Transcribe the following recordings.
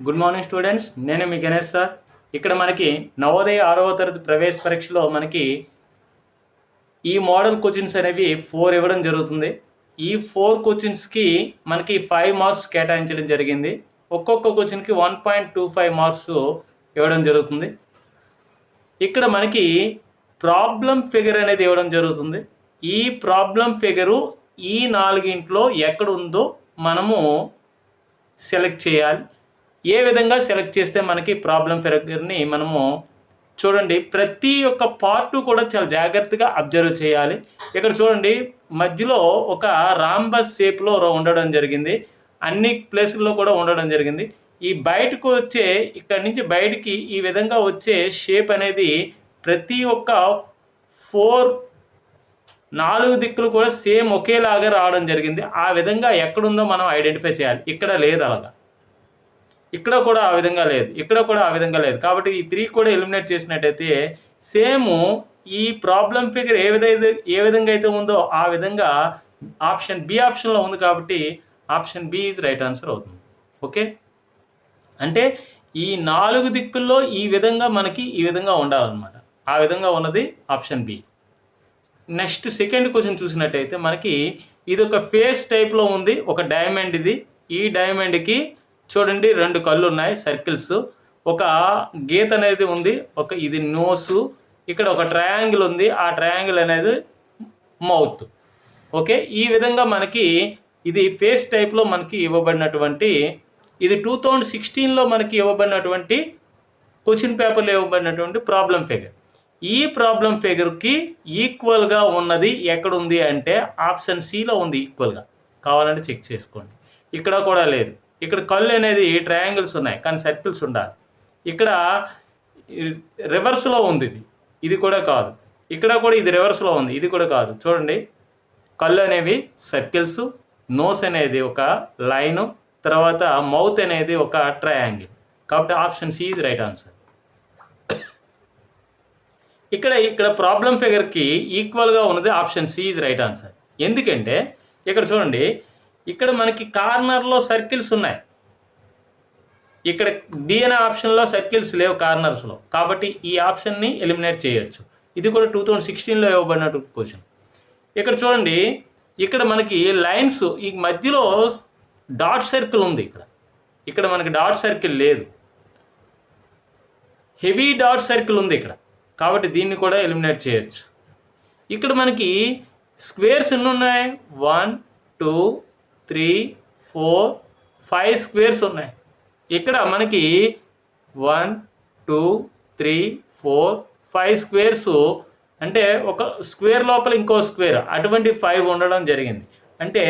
Good morning students నేను మీ Ganesh sir. ఇక్కడ మనకి నవోదయ ఆరవ తరగతి ప్రవేశ పరీక్షలో మనకి ఈ మోడల్ కోచింగ్స్ అనేవి ఫోర్ ఇవ్వడం జరుగుతుంది. ఈ ఫోర్ కోచింగ్స్కి మనకి ఫైవ్ మార్క్స్ కేటాయించడం జరిగింది. ఒక్కొక్క కోచింగ్కి one point two five marks ఇవ్వడం జరుగుతుంది. ఇక్కడ మనకి ప్రాబ్లం ఫిగర్ అనేది ఇవ్వడం జరుగుతుంది. ఈ ప్రాబ్లం ఫిగరు ఈ నాలుగింట్లో ఎక్కడ ఉందో మనము సెలెక్ట్ చేయాలి. ఏ విధంగా సెలెక్ట్ చేస్తే మనకి ప్రాబ్లం ఫిగర్ని మనము చూడండి ప్రతి ఒక్క పార్ట్ కూడా చాలా జాగ్రత్తగా అబ్జర్వ్ చేయాలి. ఇక్కడ చూడండి మధ్యలో ఒక రాంబస్ షేప్లో ఉండడం జరిగింది. అన్ని ప్లేసుల్లో కూడా ఉండడం జరిగింది. ఈ బయటకు వచ్చే ఇక్కడి నుంచి బయటికి ఈ విధంగా వచ్చే షేప్ అనేది ప్రతి ఒక్క ఫోర్ నాలుగు దిక్కులు కూడా సేమ్ ఒకేలాగా రావడం జరిగింది. ఆ విధంగా ఎక్కడుందో మనం ఐడెంటిఫై చేయాలి. ఇక్కడ లేదు అలాగా. ఇక్కడ కూడా ఆ విధంగా లేదు ఇక్కడ కూడా ఆ విధంగా లేదు. కాబట్టి ఈ త్రీ కూడా ఎలిమినేట్ చేసినట్టయితే సేమ్ ఈ ప్రాబ్లం ఫిగర్ ఏ విధంగా ఏ విధంగా అయితే ఉందో ఆ విధంగా ఆప్షన్ బి ఆప్షన్లో ఉంది కాబట్టి option B is right answer అవుతుంది. ఓకే అంటే ఈ నాలుగు దిక్కుల్లో ఈ విధంగా మనకి ఈ విధంగా ఉండాలన్నమాట. ఆ విధంగా ఉన్నది option B next second question చూసినట్టయితే మనకి ఇది ఒక ఫేస్ టైప్లో ఉంది ఒక డైమండ్ ఇది. ఈ డైమండ్కి చూడండి రెండు కళ్ళు ఉన్నాయి సర్కిల్స్ ఒక గీత అనేది ఉంది ఒక ఇది నోసు ఇక్కడ ఒక ట్రయాంగిల్ ఉంది ఆ ట్రయాంగిల్ అనేది మౌత్ ఓకే ఈ విధంగా మనకి ఇది ఫేస్ టైప్లో మనకి ఇవ్వబడినటువంటి ఇది టూ థౌజండ్ సిక్స్టీన్లో మనకి ఇవ్వబడినటువంటి క్వశ్చన్ పేపర్లో ఇవ్వబడినటువంటి ప్రాబ్లం ఫిగర్ ఈ ప్రాబ్లం ఫిగర్కి ఈక్వల్గా ఉన్నది ఎక్కడ ఉంది అంటే ఆప్షన్ సిలో ఉంది ఈక్వల్గా కావాలంటే చెక్ చేసుకోండి. ఇక్కడ కూడా లేదు. ఇక్కడ కళ్ళు అనేది ట్రయాంగిల్స్ ఉన్నాయి కానీ సర్కిల్స్ ఉండాలి. ఇక్కడ రివర్స్లో ఉంది ఇది. ఇది కూడా కాదు. ఇక్కడ కూడా ఇది రివర్స్లో ఉంది ఇది కూడా కాదు. చూడండి. కళ్ళు అనేవి సర్కిల్స్ నోస్ అనేది ఒక లైను తర్వాత మౌత్ అనేది ఒక ట్రయాంగిల్ కాబట్టి option C is right answer ఇక్కడ ఇక్కడ ప్రాబ్లం ఫిగర్కి ఈక్వల్గా ఉన్నది option C is right answer ఎందుకంటే ఇక్కడ చూడండి ఇక్కడ మనకి కార్నర్లో సర్కిల్స్ ఉన్నాయి. ఇక్కడ డిఎన్ఏ ఆప్షన్లో సర్కిల్స్ లేవు కార్నర్స్లో కాబట్టి ఈ ఆప్షన్ని ఎలిమినేట్ చేయొచ్చు. ఇది కూడా టూ థౌజండ్ సిక్స్టీన్లో ఇవ్వబడినట్టు క్వశ్చన్ ఇక్కడ చూడండి ఇక్కడ మనకి లైన్స్ ఈ మధ్యలో డాట్ సర్కిల్ ఉంది ఇక్కడ. ఇక్కడ మనకి డాట్ సర్కిల్ లేదు. హెవీ డాట్ సర్కిల్ ఉంది ఇక్కడ. కాబట్టి దీన్ని కూడా ఎలిమినేట్ చేయొచ్చు. ఇక్కడ మనకి స్క్వేర్స్ ఎన్ని ఉన్నాయి? One two three four five squares ఉన్నాయి. ఇక్కడ మనకి one two three four five squares అంటే ఒక స్క్వేర్ లోపల ఇంకో స్క్వేర్ అటువంటి ఫైవ్ ఉండడం జరిగింది. అంటే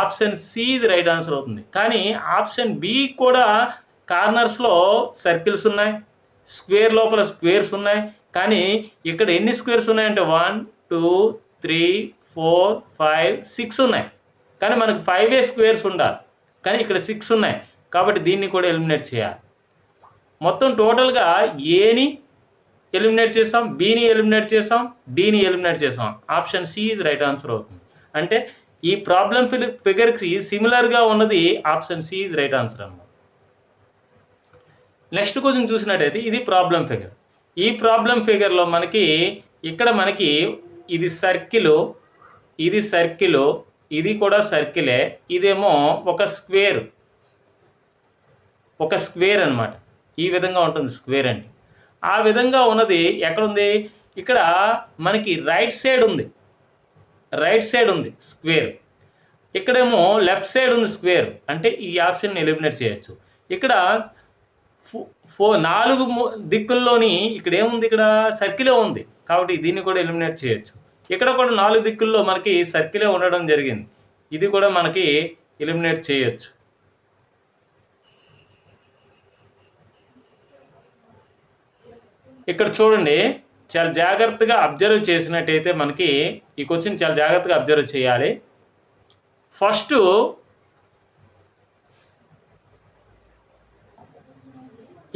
ఆప్షన్ సి ఇది రైట్ ఆన్సర్ అవుతుంది. కానీ ఆప్షన్ బి కూడా కార్నర్స్లో సర్కిల్స్ ఉన్నాయి. స్క్వేర్ లోపల స్క్వేర్స్ ఉన్నాయి. కానీ ఇక్కడ ఎన్ని స్క్వేర్స్ ఉన్నాయంటే one two three four five six ఉన్నాయి. కానీ మనకు ఫైవ్ ఏ స్క్వేర్స్ ఉండాలి. కానీ ఇక్కడ సిక్స్ ఉన్నాయి. కాబట్టి దీన్ని కూడా ఎలిమినేట్ చేయాలి. మొత్తం టోటల్గా ఏని ఎలిమినేట్ చేసాం బీని ఎలిమినేట్ చేసాం డీని ఎలిమినేట్ చేసాం option C is right answer అవుతుంది. అంటే ఈ ప్రాబ్లం ఫిగర్కి సిమిలర్గా ఉన్నది option C is right answer అన్నమాట. నెక్స్ట్ క్వశ్చన్ చూసినట్టయితే ఇది ప్రాబ్లం ఫిగర్ ఈ ప్రాబ్లం ఫిగర్లో మనకి ఇక్కడ మనకి ఇది సర్కిల్ ఇది సర్కిల్ ఇది కూడా సర్కిలే ఇదేమో ఒక స్క్వేర్. ఒక స్క్వేర్ అన్నమాట. ఈ విధంగా ఉంటుంది స్క్వేర్ అంటే ఆ విధంగా ఉన్నది ఎక్కడుంది? ఇక్కడ మనకి రైట్ సైడ్ ఉంది. రైట్ సైడ్ ఉంది స్క్వేర్. ఇక్కడేమో లెఫ్ట్ సైడ్ ఉంది స్క్వేర్. అంటే ఈ ఆప్షన్ ఎలిమినేట్ చేయొచ్చు. ఇక్కడ ఫో- ఫో నాలుగు దిక్కుల్లోని ఇక్కడ ఏముంది? ఇక్కడ సర్కిలే ఉంది. కాబట్టి దీన్ని కూడా ఎలిమినేట్ చేయొచ్చు. ఇక్కడ కూడా నాలుగు దిక్కుల్లో మనకి సర్కిలే ఉండడం జరిగింది. ఇది కూడా మనకి ఎలిమినేట్ చేయొచ్చు. ఇక్కడ చూడండి చాలా జాగ్రత్తగా అబ్జర్వ్ చేసినట్టయితే మనకి ఈ క్వశ్చన్ చాలా జాగ్రత్తగా అబ్జర్వ్ చేయాలి. ఫస్ట్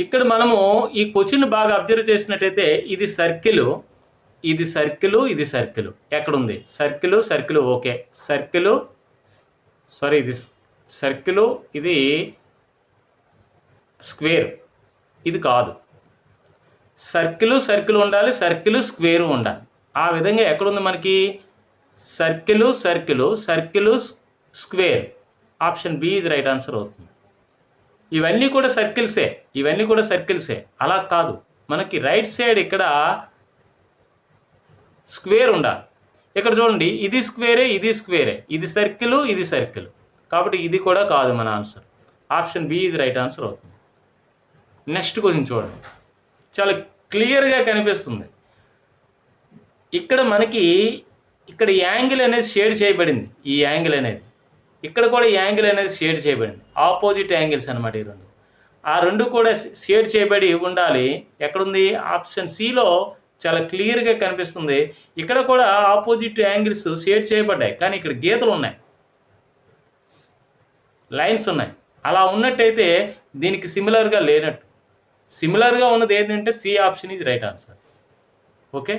ఇక్కడ మనము ఈ క్వశ్చన్ బాగా అబ్జర్వ్ చేసినట్టయితే ఇది సర్కిల్. ఇది సర్కిల్ ఇది సర్కిల్. ఎక్కడుంది? Circle circle okay. Circle sorry ఇది సర్కిల్ ఇది స్క్వేర్. ఇది కాదు. సర్కిల్ సర్కిల్ ఉండాలి సర్కిల్ స్క్వేర్ ఉండాలి. ఆ విధంగా ఎక్కడుంది మనకి? Circle circle circle square. Option B is right answer అవుతుంది. ఇవన్నీ కూడా సర్కిల్సే. ఇవన్నీ కూడా సర్కిల్సే. అలా కాదు. మనకి రైట్ సైడ్ ఇక్కడ స్క్వేర్ ఉండాలి. ఇక్కడ చూడండి ఇది స్క్వేరే ఇది స్క్వేరే. ఇది సర్కిల్ ఇది సర్కిల్. కాబట్టి ఇది కూడా కాదు మన ఆన్సర్. ఆప్షన్ బి ఇది రైట్ ఆన్సర్ అవుతుంది. నెక్స్ట్ క్వశ్చన్ చూడండి. చాలా క్లియర్గా కనిపిస్తుంది. ఇక్కడ మనకి ఇక్కడ యాంగిల్ అనేది షేడ్ చేయబడింది. ఈ యాంగిల్ అనేది. ఇక్కడ కూడా యాంగిల్ అనేది షేడ్ చేయబడింది. ఆపోజిట్ యాంగిల్స్ అనమాట ఈ రెండు. ఆ రెండు కూడా షేడ్ చేయబడి ఉండాలి. ఎక్కడుంది? ఆప్షన్ సిలో చాలా క్లియర్గా కనిపిస్తుంది. ఇక్కడ కూడా ఆపోజిట్ యాంగిల్స్ షేడ్ చేయబడ్డాయి. కానీ ఇక్కడ గీతలు ఉన్నాయి. లైన్స్ ఉన్నాయి. అలా ఉన్నట్టయితే దీనికి సిమిలర్గా లేనట్టు. సిమిలర్గా ఉన్నది ఏంటంటే C option is right answer okay